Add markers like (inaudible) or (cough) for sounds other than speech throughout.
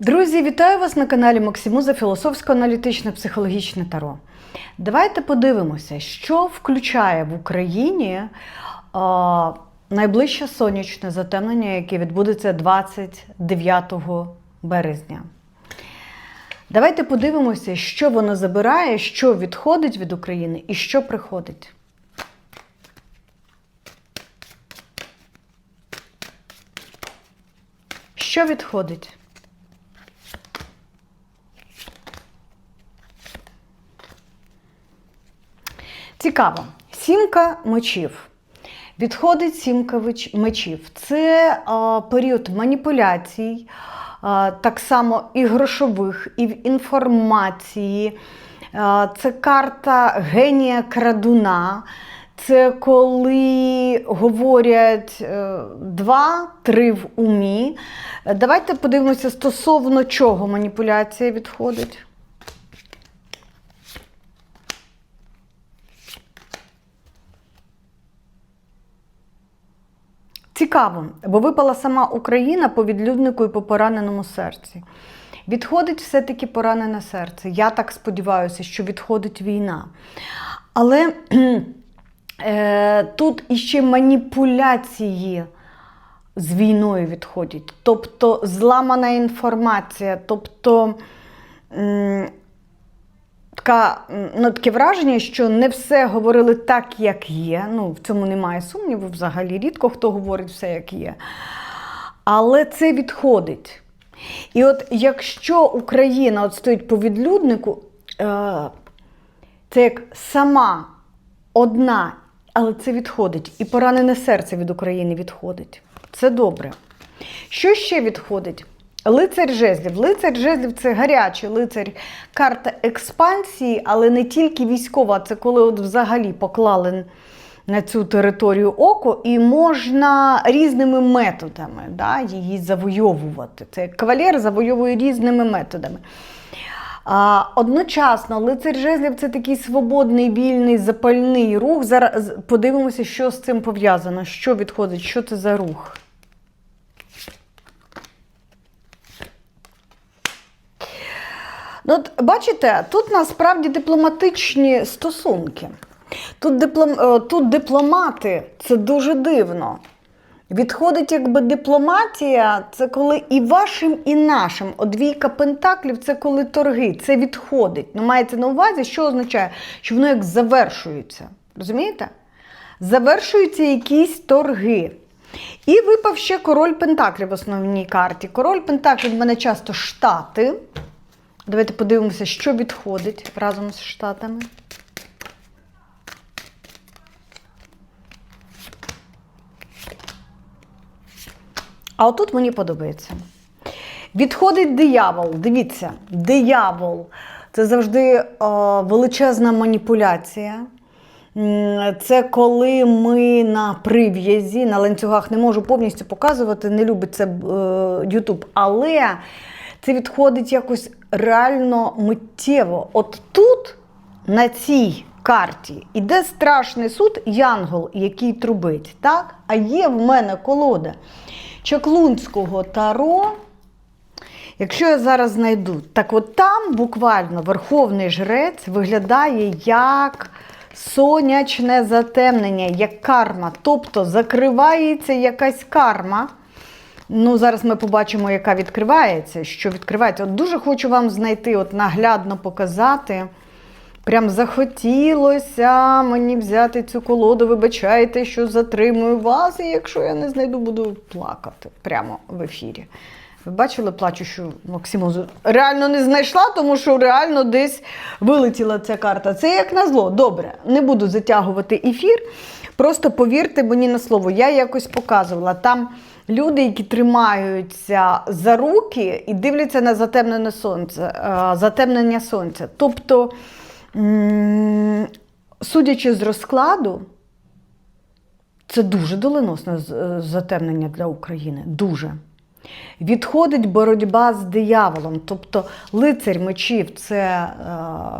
Друзі, вітаю вас на каналі Максимуза Філософсько-аналітичне психологічне таро. Давайте подивимося, що включає в Україні а, найближче сонячне затемнення, яке відбудеться 29 березня. Давайте подивимося, що воно забирає, що відходить від України і що приходить. Що відходить? Цікаво. Сімка мечів. Відходить сімка мечів. Це а, період маніпуляцій, а, так само і грошових, і в інформації. А, це карта генія крадуна. Це коли говорять е, два, три в умі. Е, Давайте подивимося, стосовно чого маніпуляція відходить. Цікаво, бо випала сама Україна по відлюднику і по пораненому серці. Відходить все-таки поранене серце. Я так сподіваюся, що відходить війна. Але (clears throat) е, тут іще маніпуляції з війною відходять. Тобто зламана інформація, тобто м, така, ну, таке враження, що не все говорили так, як є. Ну, в цьому немає сумніву, взагалі рідко хто говорить все, як є. Але це відходить. І от якщо Україна от стоїть по відлюднику, е, це як сама одна, але це відходить. І поранене серце від України відходить. Це добре. Що ще відходить? Лицар жезлів. Лицар жезлів це гарячий лицар, карта експансії, але не тільки військова, це коли от взагалі поклали на цю територію око, і можна різними методами да, її завойовувати. Це кавалер завойовує різними методами. А, одночасно, лицар жезлів це такий свободний, вільний, запальний рух. Зараз подивимося, що з цим пов'язано, що відходить, що це за рух. Ну, от, бачите, тут насправді дипломатичні стосунки. Тут, диплом, е, тут дипломати це дуже дивно. Відходить якби дипломатія, це коли і вашим, і нашим. От двійка пентаклів це коли торги, це відходить. Ну, мається на увазі, що означає, що воно як завершується. Розумієте? Завершуються якісь торги. І випав ще король Пентаклів в основній карті. Король Пентаклів в мене часто штати. Давайте подивимося, що відходить разом з штатами. А отут мені подобається. Відходить диявол. Дивіться, диявол це завжди е, величезна маніпуляція. Це коли ми на прив'язі, на ланцюгах не можу повністю показувати, не любить це Ютуб, але це відходить якось реально миттєво. От тут, на цій карті, іде страшний суд Янгол, який трубить. так? А є в мене колода Чаклунського таро. Якщо я зараз знайду, так от там буквально верховний жрець виглядає як сонячне затемнення, як карма. Тобто закривається якась карма. Ну, зараз ми побачимо, яка відкривається, що відкривається. От дуже хочу вам знайти, от наглядно показати. Прям захотілося мені взяти цю колоду. Вибачайте, що затримую вас, і якщо я не знайду, буду плакати прямо в ефірі. Ви бачили плачущу Максимозу? Реально не знайшла, тому що реально десь вилетіла ця карта. Це як назло. Добре, не буду затягувати ефір. Просто повірте мені на слово, я якось показувала. Там люди, які тримаються за руки і дивляться на затемнене сонце, е, затемнення сонця. Тобто, судячи з розкладу, це дуже доленосне е, затемнення для України. Дуже. Відходить боротьба з дияволом, тобто лицарь мечів це е,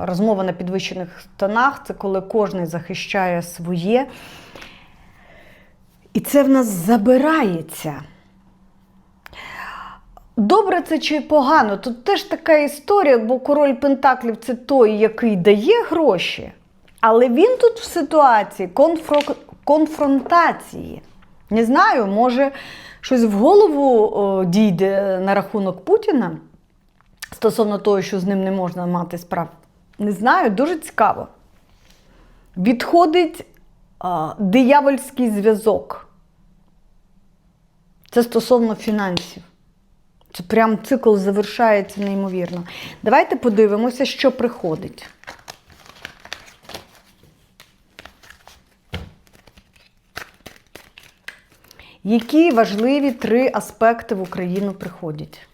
розмова на підвищених тонах, це коли кожен захищає своє. І це в нас забирається. добре це чи погано? Тут теж така історія, бо король Пентаклів це той, який дає гроші, але він тут в ситуації конфро- конфронтації. Не знаю, може щось в голову о, дійде на рахунок Путіна стосовно того, що з ним не можна мати справ. Не знаю, дуже цікаво. Відходить диявольський зв'язок. Це стосовно фінансів. Це прям цикл завершається неймовірно. Давайте подивимося, що приходить. Які важливі три аспекти в Україну приходять?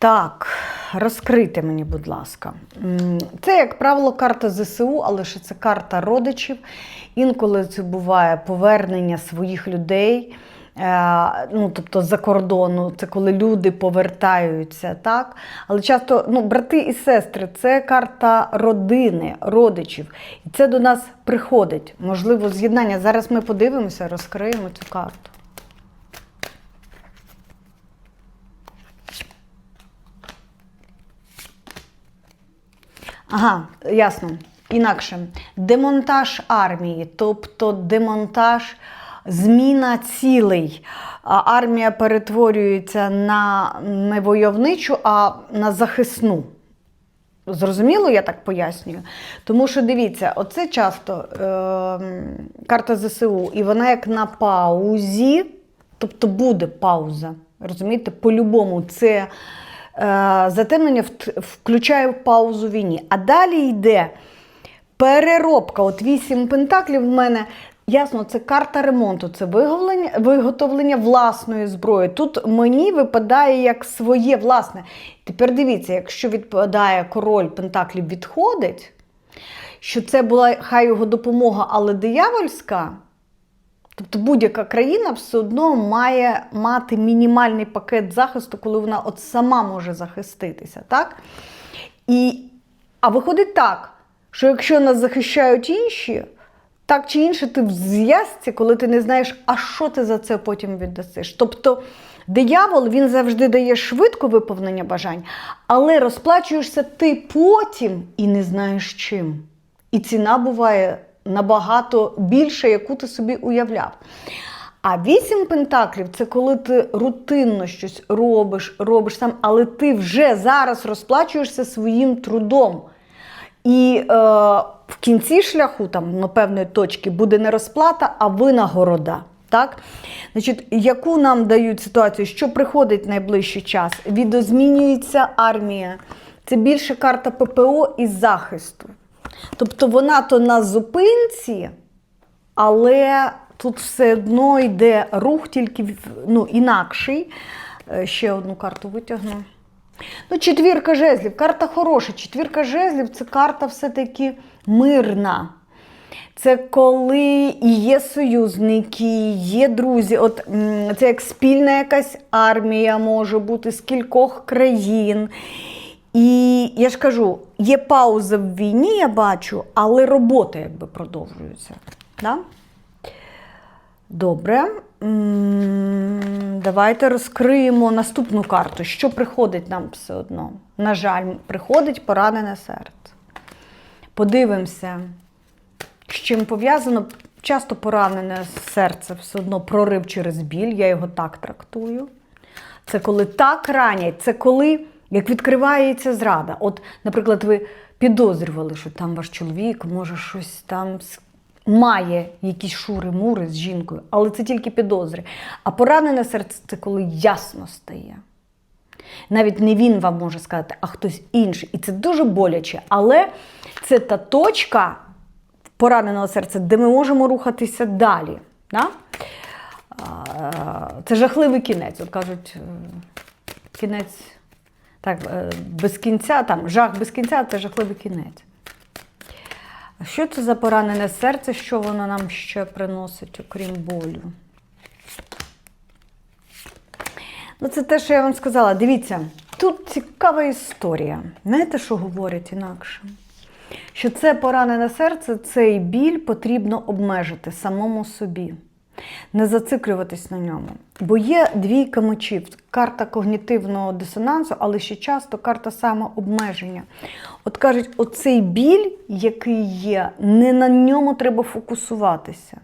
Так, розкрийте мені, будь ласка. Це, як правило, карта ЗСУ, але ще це карта родичів. Інколи це буває повернення своїх людей. е, Ну, тобто за кордону, це коли люди повертаються, так? Але часто ну, брати і сестри це карта родини, родичів. І це до нас приходить. Можливо, з'єднання. Зараз ми подивимося, розкриємо цю карту. Ага, ясно. Інакше демонтаж армії, тобто демонтаж, зміна цілей. Армія перетворюється на не войовничу, а на захисну. Зрозуміло, я так пояснюю. Тому що дивіться, оце часто е, карта ЗСУ, і вона як на паузі, тобто буде пауза. Розумієте, по-любому це затемнення вт- включає паузу війні. А далі йде переробка. От вісім пентаклів в мене. Ясно, це карта ремонту, це виготовлення, виготовлення власної зброї. Тут мені випадає як своє власне. Тепер дивіться, якщо відпадає король Пентаклів відходить, що це була хай його допомога, але диявольська, тобто будь-яка країна все одно має мати мінімальний пакет захисту, коли вона от сама може захиститися. Так? І, а виходить так, що якщо нас захищають інші, так чи інше, ти в зв'язці, коли ти не знаєш, а що ти за це потім віддасиш. Тобто диявол він завжди дає швидко виповнення бажань, але розплачуєшся ти потім і не знаєш чим. І ціна буває набагато більша, яку ти собі уявляв. А вісім пентаклів це коли ти рутинно щось робиш, робиш сам, але ти вже зараз розплачуєшся своїм трудом. І е, в кінці шляху, там, на певної точки, буде не розплата, а винагорода. Так? Значить, яку нам дають ситуацію, що приходить найближчий час? Відозмінюється армія. Це більше карта ППО і захисту. Тобто вона то на зупинці, але тут все одно йде рух, тільки ну, інакший. Е, Ще одну карту витягну. Ну, четвірка жезлів, карта хороша. Четвірка жезлів це карта все-таки мирна. Це коли є союзники, є друзі. От це як спільна якась армія може бути з кількох країн. І я ж кажу, є пауза в війні, я бачу, але робота якби продовжується. Да? Добре. Давайте розкриємо наступну карту. Що приходить нам все одно? На жаль, приходить поранене серце. Подивимося, з чим пов'язано. Часто поранене серце все одно прорив через біль, я його так трактую. Це коли так ранять, це коли як відкривається зрада. От, наприклад, ви підозрювали, що там ваш чоловік може щось там має якісь шури-мури з жінкою, але це тільки підозри. А поранене серце це коли ясно стає. Навіть не він вам може сказати, а хтось інший. І це дуже боляче. Але це та точка пораненого серця, де ми можемо рухатися далі. Да? Це жахливий кінець. От кажуть, е, кінець так, е, без кінця, там жах без кінця це жахливий кінець. Що це за поранене серце? Що воно нам ще приносить, окрім болю? Ну, це те, що я вам сказала. Дивіться, тут цікава історія. Знаєте, що говорять інакше? Що це поранене серце, цей біль потрібно обмежити самому собі, не зациклюватись на ньому. Бо є двійка мечів, карта когнітивного дисонансу, але ще часто карта самообмеження. От кажуть, оцей біль, який є, не на ньому треба фокусуватися.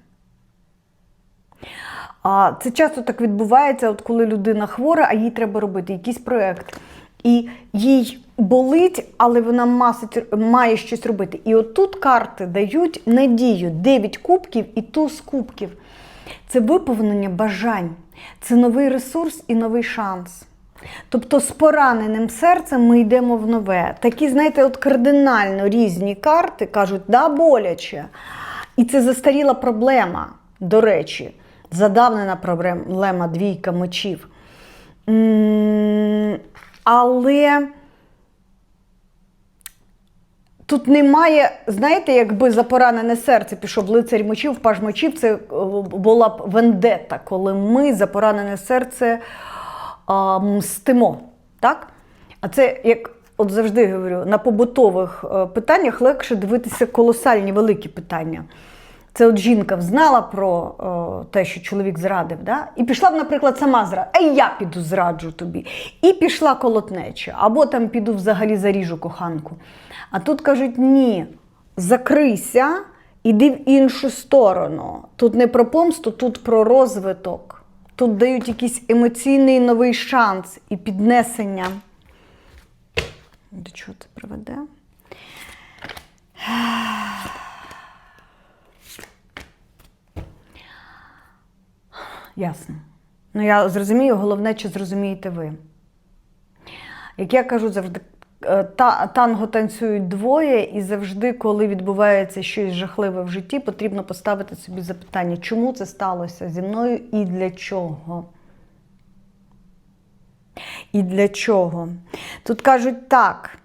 А це часто так відбувається, от коли людина хвора, а їй треба робити якийсь проєкт. І їй болить, але вона масить, має щось робити. І отут карти дають надію: 9 кубків і туз кубків. Це виповнення бажань, це новий ресурс і новий шанс. Тобто з пораненим серцем ми йдемо в нове. Такі, знаєте, от кардинально різні карти кажуть, да, боляче. І це застаріла проблема, до речі, задавнена проблема двійка мечів. Але тут немає, знаєте, якби за поранене серце пішов лицарь мечів, паж мечів, це е, була б вендета, коли ми за поранене серце а, мстимо. Так? А це як. От завжди говорю, на побутових е, питаннях легше дивитися колосальні великі питання. Це от жінка взнала про о, те, що чоловік зрадив, да? і пішла б, наприклад, сама зрадити, а я піду зраджу тобі. І пішла колотнеча, або там піду взагалі заріжу коханку. А тут кажуть: ні, закрийся, іди в іншу сторону. Тут не про помсту, тут про розвиток. Тут дають якийсь емоційний новий шанс і піднесення. До чого це приведе? Ясно. Ну, я зрозумію, головне, чи зрозумієте ви. Як я кажу завжди, та, танго танцюють двоє, і завжди, коли відбувається щось жахливе в житті, потрібно поставити собі запитання, чому це сталося зі мною і для чого. І для чого? Тут кажуть так.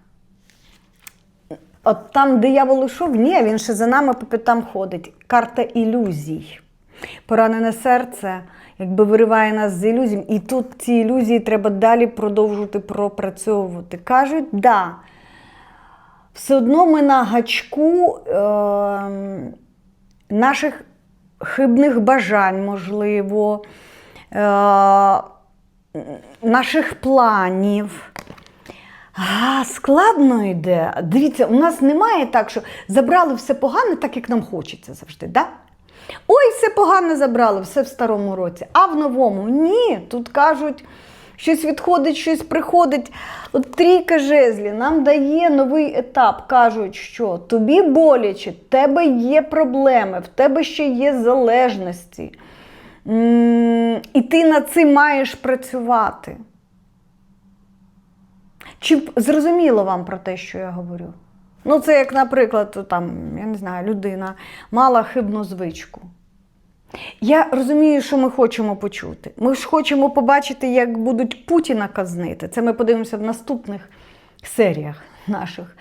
От там диявол ішов, ні, він ще за нами по п'ятам ходить. Карта ілюзій. Поранене серце якби вириває нас з ілюзій. І тут ці ілюзії треба далі продовжувати пропрацьовувати. Кажуть, да, все одно ми на гачку е- наших хибних бажань, можливо, е- наших планів. А, складно йде. Дивіться, у нас немає так, що забрали все погане, так як нам хочеться завжди. Да? Все погано забрали, все в старому році. А в новому ні. Тут кажуть, щось відходить, щось приходить. От трійка жезлі нам дає новий етап. Кажуть, що тобі боляче, в тебе є проблеми, в тебе ще є залежності. І ти над цим маєш працювати. Чи зрозуміло вам про те, що я говорю? Ну, це як, наприклад, там, я не знаю, людина мала хибну звичку. Я розумію, що ми хочемо почути. Ми ж хочемо побачити, як будуть Путіна казнити. Це ми подивимося в наступних серіях наших.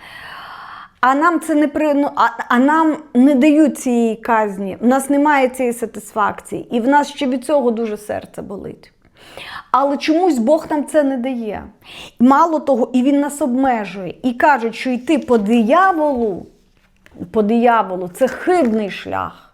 А нам це не при... ну, а, а нам не дають цієї казні. У нас немає цієї сатисфакції. І в нас ще від цього дуже серце болить. Але чомусь Бог нам це не дає. Мало того, і Він нас обмежує. І кажуть, що йти по дияволу, по дияволу це хибний шлях.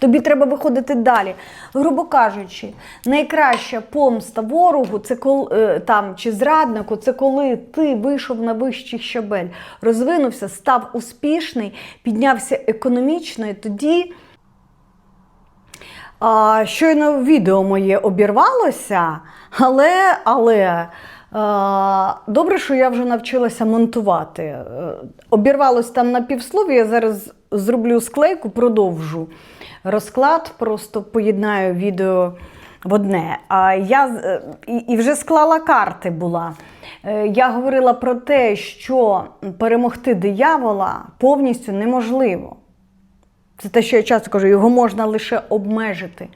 Тобі треба виходити далі. Грубо кажучи, найкраща помста ворогу це коли там чи зраднику, це коли ти вийшов на вищий щабель, розвинувся, став успішний, піднявся економічно, і тоді. А, щойно відео моє обірвалося, але, але а, добре, що я вже навчилася монтувати. Е, Обірвалось там на півслові, я зараз зроблю склейку, продовжу розклад, просто поєднаю відео в одне. А я і, і вже склала карти була. Е, Я говорила про те, що перемогти диявола повністю неможливо. Це те, що я часто кажу, його можна лише обмежити.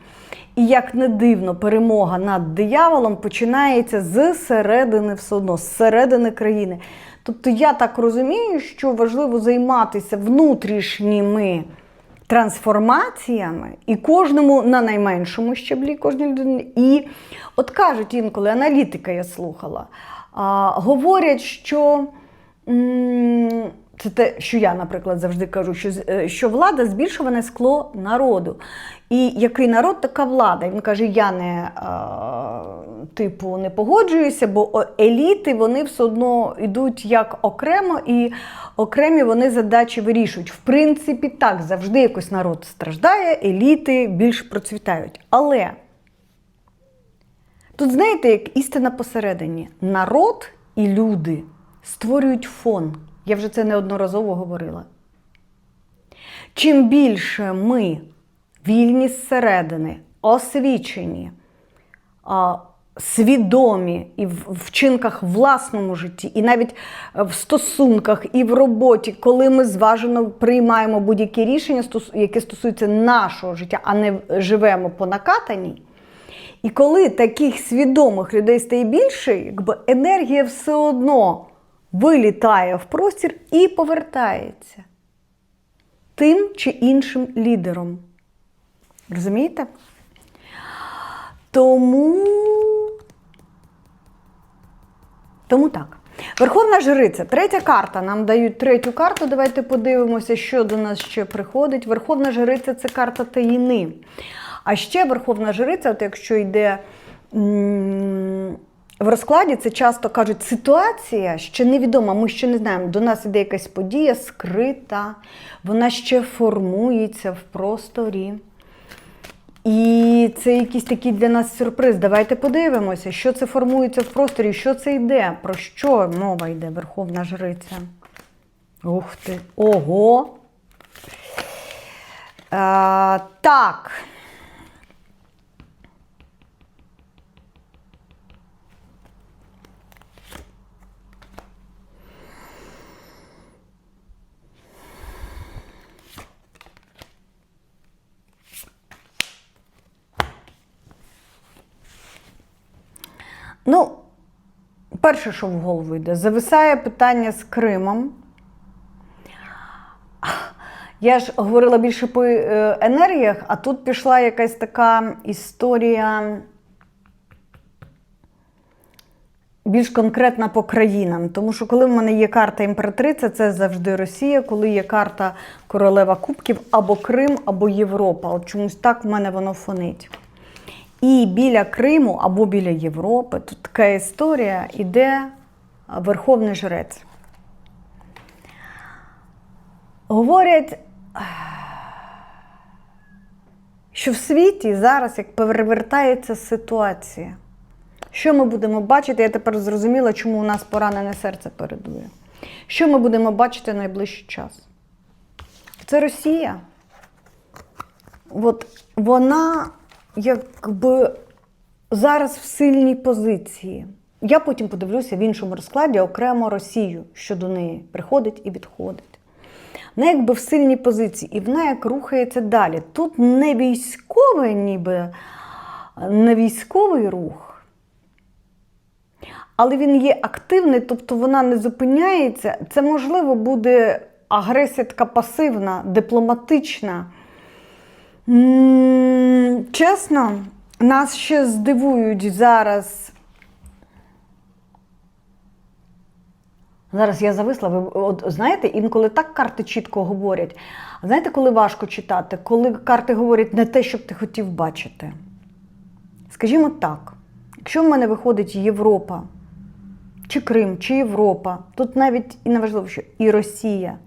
І як не дивно, перемога над дияволом починається з середини все одно, з середини країни. Тобто я так розумію, що важливо займатися внутрішніми трансформаціями, і кожному на найменшому щаблі, кожній людині. І от кажуть інколи, аналітика я слухала, а, говорять, що. м, Це те, що я, наприклад, завжди кажу, що, е, що влада збільшуване скло народу. І який народ, така влада. Він каже: я не е, типу не погоджуюся, бо еліти вони все одно йдуть як окремо, і окремі вони задачі вирішують. В принципі, так, завжди якось народ страждає, еліти більш процвітають. Але тут, знаєте, як істина посередині: народ і люди створюють фон. Я вже це неодноразово говорила. Чим більше ми вільні зсередини, освічені, свідомі і в вчинках власному житті, і навіть е, в стосунках, і в роботі, коли ми зважено приймаємо будь-які рішення, які стосуються нашого життя, а не живемо по накатаній. І коли таких свідомих людей стає більше, якби енергія все одно вилітає в простір і повертається тим чи іншим лідером. Розумієте? Тому. Тому так. Верховна Жриця, третя карта. Нам дають третю карту. Давайте подивимося, що до нас ще приходить. Верховна Жриця це карта таїни. А ще Верховна Жриця, от якщо йде в розкладі, це часто кажуть, ситуація ще невідома, ми ще не знаємо. До нас іде якась подія скрита, вона ще формується в просторі. І це якийсь такий для нас сюрприз. Давайте подивимося, що це формується в просторі, що це йде, про що мова йде, Верховна Жриця. Ух ти! Ого! А, так. Ну, перше, що в голову йде, зависає питання з Кримом. Я ж говорила більше по е, енергіях, а тут пішла якась така історія більш конкретна по країнам. Тому що коли в мене є карта імператриця, це завжди Росія, коли є карта королева Кубків або Крим, або Європа. От чомусь так в мене воно фонить. І біля Криму або біля Європи тут така історія іде Верховний Жрець. Говорять, що в світі зараз як перевертається ситуація. Що ми будемо бачити? Я тепер зрозуміла, чому у нас поранене серце передує. Що ми будемо бачити найближчий час? Це Росія. От вона якби зараз в сильній позиції. Я потім подивлюся в іншому розкладі окремо Росію, що до неї приходить і відходить. Вона якби в сильній позиції, і вона як рухається далі. Тут не військовий, ніби не військовий рух, але він є активний, тобто вона не зупиняється. Це можливо буде агресія така пасивна, дипломатична. Чесно, нас ще здивують зараз. Зараз я зависла. Ви от знаєте, інколи так карти чітко говорять. Знаєте, коли важко читати? Коли карти говорять не те, що б ти хотів бачити. Скажімо так, якщо в мене виходить Європа, чи Крим, чи Європа, тут навіть і неважливо, що і Росія,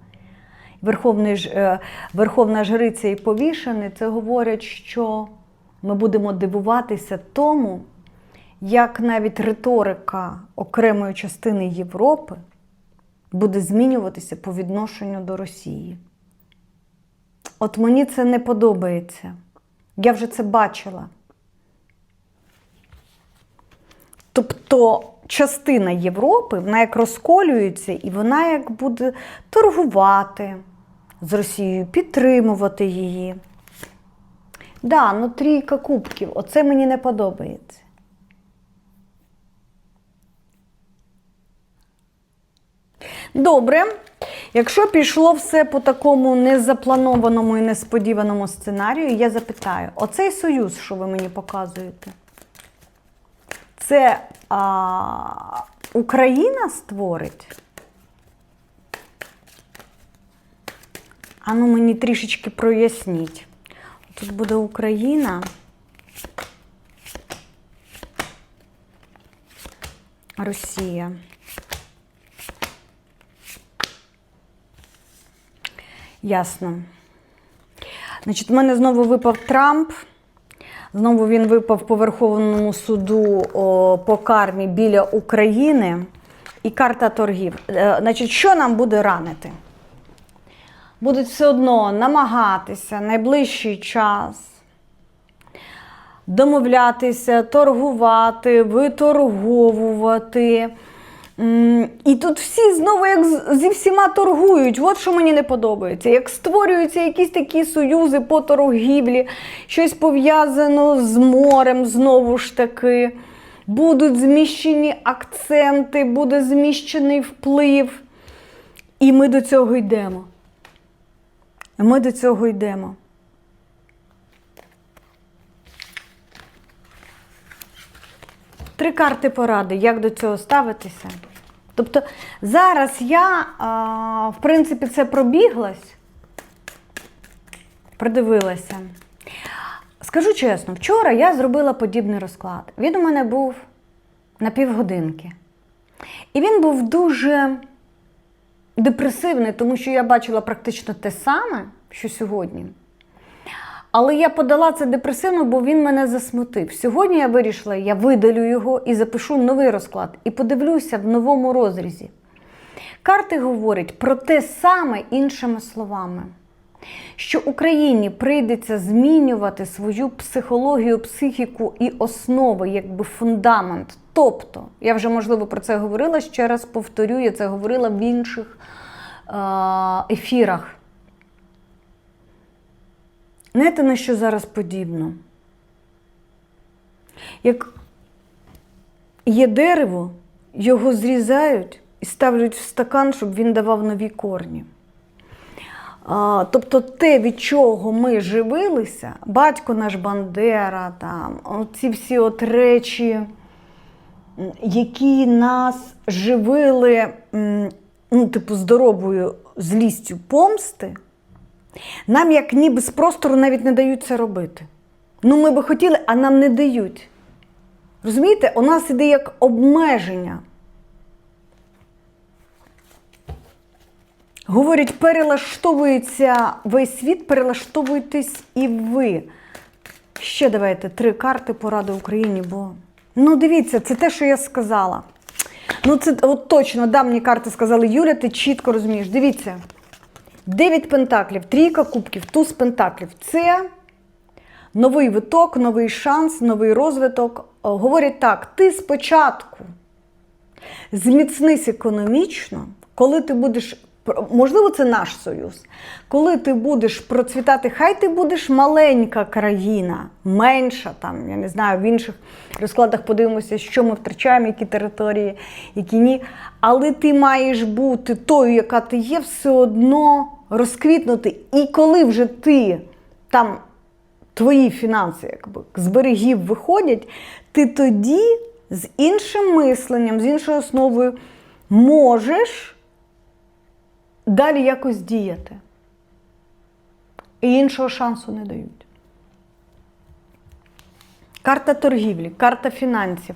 Верховний, ж- е, Верховна Жриця і повішений, це говорять, що ми будемо дивуватися тому, як навіть риторика окремої частини Європи буде змінюватися по відношенню до Росії. От мені це не подобається. Я вже це бачила. Тобто частина Європи, вона як розколюється, і вона як буде торгувати з Росією, підтримувати її. Да, ну трійка кубків, оце мені не подобається. Добре. Якщо пішло все по такому незапланованому і несподіваному сценарію, я запитаю: оцей союз, що ви мені показуєте, це а, Україна створить? Ану мені трішечки проясніть. Тут буде Україна. Росія. Ясно. Значить, в мене знову випав Трамп. Знову він випав по Верховному суду о, по кармі біля України. І карта торгів. Е, Значить, що нам буде ранити? Будуть все одно намагатися найближчий час домовлятися, торгувати, виторговувати. І тут всі знову як зі всіма торгують. От що мені не подобається. Як створюються якісь такі союзи по торгівлі, щось пов'язано з морем, знову ж таки. Будуть зміщені акценти, буде зміщений вплив. І ми до цього йдемо. Ми до цього йдемо. Три карти поради, як до цього ставитися. Тобто зараз я, а, в принципі, це пробіглась, придивилася. Скажу чесно, вчора я зробила подібний розклад. Він у мене був на півгодинки. І він був дуже депресивний, тому що я бачила практично те саме, що сьогодні. Але я подала це депресивно, бо він мене засмутив. Сьогодні я вирішила, я видалю його і запишу новий розклад, і подивлюся в новому розрізі. Карти говорять про те саме іншими словами, що Україні прийдеться змінювати свою психологію, психіку і основи, якби фундамент. Тобто, я вже можливо про це говорила, ще раз повторю, я це говорила в інших е- ефірах. Знаєте, на що зараз подібно? Як є дерево, його зрізають і ставлять в стакан, щоб він давав нові корні. А, тобто те, від чого ми живилися, батько наш Бандера, там, ці всі от речі, які нас живили, ну, типу, здоровою злістю помсти, нам як ніби з простору навіть не дають це робити. Ну, ми би хотіли, а нам не дають. Розумієте, у нас іде як обмеження. Говорять, перелаштовується весь світ, перелаштовуєтесь і ви. Ще давайте три карти поради Україні, бо. Ну, дивіться, це те, що я сказала. Ну, це от точно давні карти сказали, Юля, ти чітко розумієш. Дивіться. Дев'ять пентаклів, трійка кубків, туз пентаклів. Це новий виток, новий шанс, новий розвиток. Говорять так: ти спочатку зміцнись економічно, коли ти будеш. Можливо, це наш союз. Коли ти будеш процвітати, хай ти будеш маленька країна, менша, там, я не знаю, в інших розкладах подивимося, що ми втрачаємо, які території, які ні. Але ти маєш бути тою, яка ти є, все одно розквітнути. І коли вже ти там твої фінанси якби, з берегів виходять, ти тоді з іншим мисленням, з іншою основою можеш далі якось діяти. І іншого шансу не дають. Карта торгівлі, карта фінансів,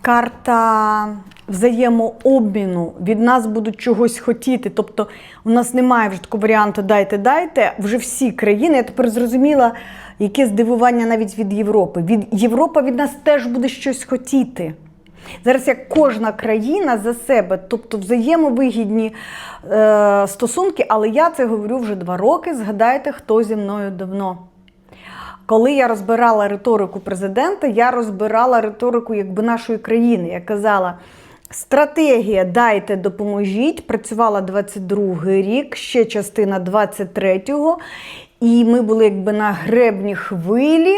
карта взаємообміну. Від нас будуть чогось хотіти. Тобто у нас немає вже такого варіанту дайте, дайте. Вже всі країни. Я тепер зрозуміла, яке здивування навіть від Європи. Від Європа від нас теж буде щось хотіти. Зараз як кожна країна за себе, тобто взаємовигідні е, стосунки, але я це говорю вже два роки. Згадайте, хто зі мною давно. Коли я розбирала риторику президента, я розбирала риторику якби нашої країни. Я казала, стратегія дайте, допоможіть. Працювала 22-й рік, ще частина 23-го. І ми були якби на гребні хвилі.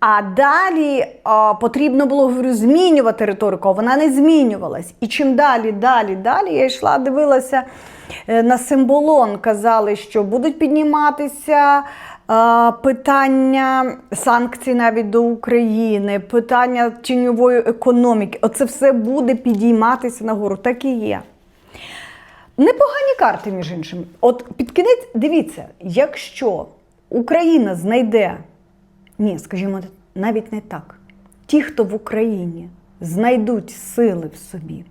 А далі а, потрібно було говорю, змінювати риторику, а вона не змінювалась. І чим далі, далі, далі я йшла, дивилася на символон, казали, що будуть підніматися питання санкцій навіть до України, питання тіньової економіки. Оце все буде підійматися нагору. Так і є. Непогані карти, між іншим. От під кінець, дивіться, якщо Україна знайде, ні, скажімо, навіть не так. Ті, хто в Україні знайдуть сили в собі,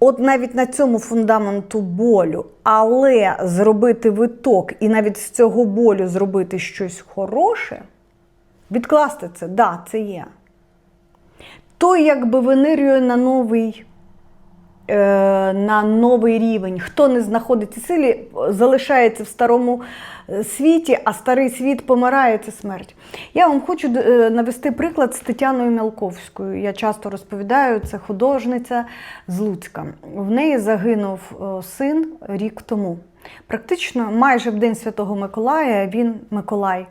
от навіть на цьому фундаменту болю, але зробити виток і навіть з цього болю зробити щось хороше, відкласти це, да, це є. То якби винирює на новий на новий рівень. Хто не знаходиться силі, залишається в старому е, світі, а старий світ помирає це смерть. Я вам хочу е, навести приклад з Тетяною Мялковською. Я часто розповідаю, це художниця з Луцька. В неї загинув е, син рік тому. Практично майже в День Святого Миколая він Миколай. Е,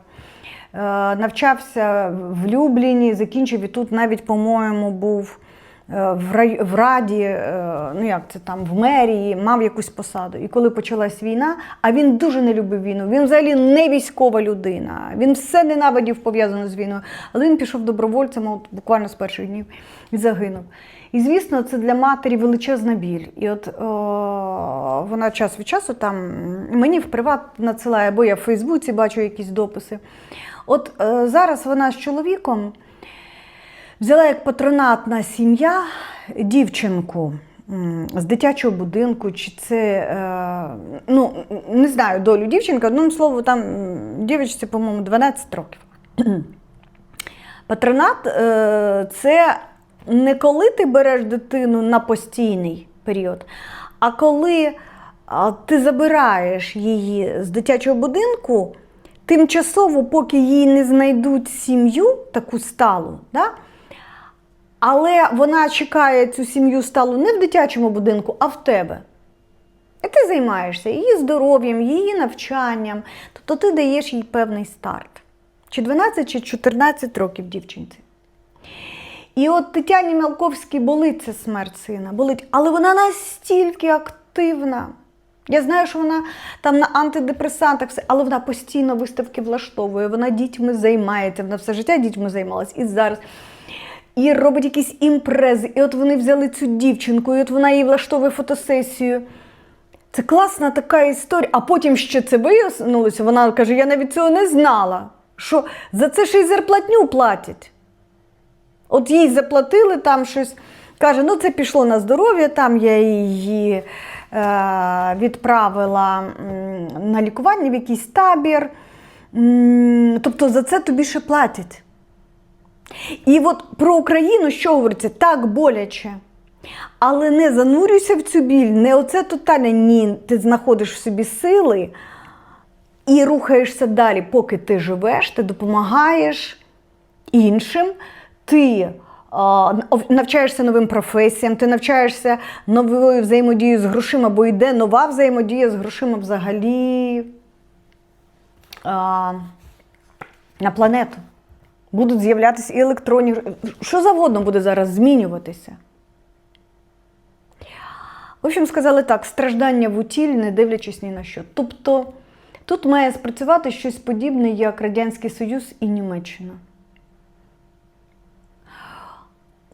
Навчався в Любліні, закінчив і тут навіть, по-моєму, був е, в рай- раді, е, ну як це там, в мерії, мав якусь посаду. І коли почалась війна, а він дуже не любив війну. Він взагалі не військова людина. Він все ненавидів пов'язане з війною. Але він пішов добровольцем от, буквально з перших днів і загинув. І звісно, це для матері величезна біль. І от о, вона час від часу там мені в приват надсилає, бо я в Фейсбуці бачу якісь дописи. От е, зараз вона з чоловіком взяла як патронатна сім'я дівчинку з дитячого будинку, чи це, е, ну, не знаю, долю дівчинка, одним словом, там дівчинці, по-моєму, 12 років. (clears throat) Патронат е, це не коли ти береш дитину на постійний період, а коли ти забираєш її з дитячого будинку тимчасово, поки їй не знайдуть сім'ю таку сталу. Да? Але вона чекає цю сім'ю сталу не в дитячому будинку, а в тебе. І ти займаєшся її здоров'ям, її навчанням. Тобто ти даєш їй певний старт. Чи 12, чи 14 років дівчинці. І от Тетяні Мялковській болить ця смерть сина, болить, але вона настільки активна. Я знаю, що вона там на антидепресантах, все, але вона постійно виставки влаштовує, вона дітьми займається, вона все життя дітьми займалась і зараз. І робить якісь імпрези. І от вони взяли цю дівчинку, і от вона їй влаштовує фотосесію. Це класна така історія. А потім ще це вияснилося. Вона каже: я навіть цього не знала. Що за це ще й зарплатню платять. От їй заплатили там щось. Каже, ну це пішло на здоров'я, там я її е, відправила на лікування в якийсь табір. Тобто за це тобі ще платять. І от про Україну що говориться? Так боляче. Але не занурюйся в цю біль, не оце тотальне ні. Ти знаходиш в собі сили і рухаєшся далі, поки ти живеш, ти допомагаєш іншим, ти а, навчаєшся новим професіям, ти навчаєшся новою взаємодією з грошима, бо йде нова взаємодія з грошима взагалі а, на планету. Будуть з'являтися і електронні. Що завгодно буде зараз змінюватися. В общем, сказали так: страждання в утіль, не дивлячись ні на що. Тобто тут має спрацювати щось подібне, як Радянський Союз і Німеччина.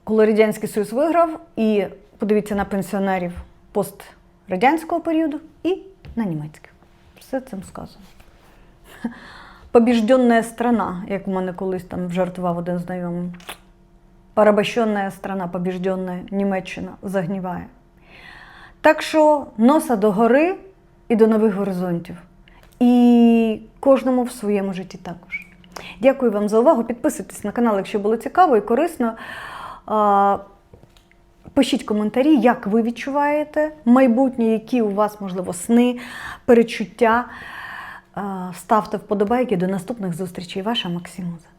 Коли Радянський Союз виграв, і подивіться на пенсіонерів пострадянського періоду і на німецьких. Все цим сказано. Побіжденна страна, як в мене колись там жартував один знайомий. Порабощенна страна, побіжденна Німеччина загніває. Так що носа до гори і до нових горизонтів. І кожному в своєму житті також. Дякую вам за увагу. Підписуйтесь на канал, якщо було цікаво і корисно. Пишіть коментарі, як ви відчуваєте майбутнє, які у вас, можливо, сни, перечуття. Ставте вподобайки. До наступних зустрічей. Ваша Максимуза.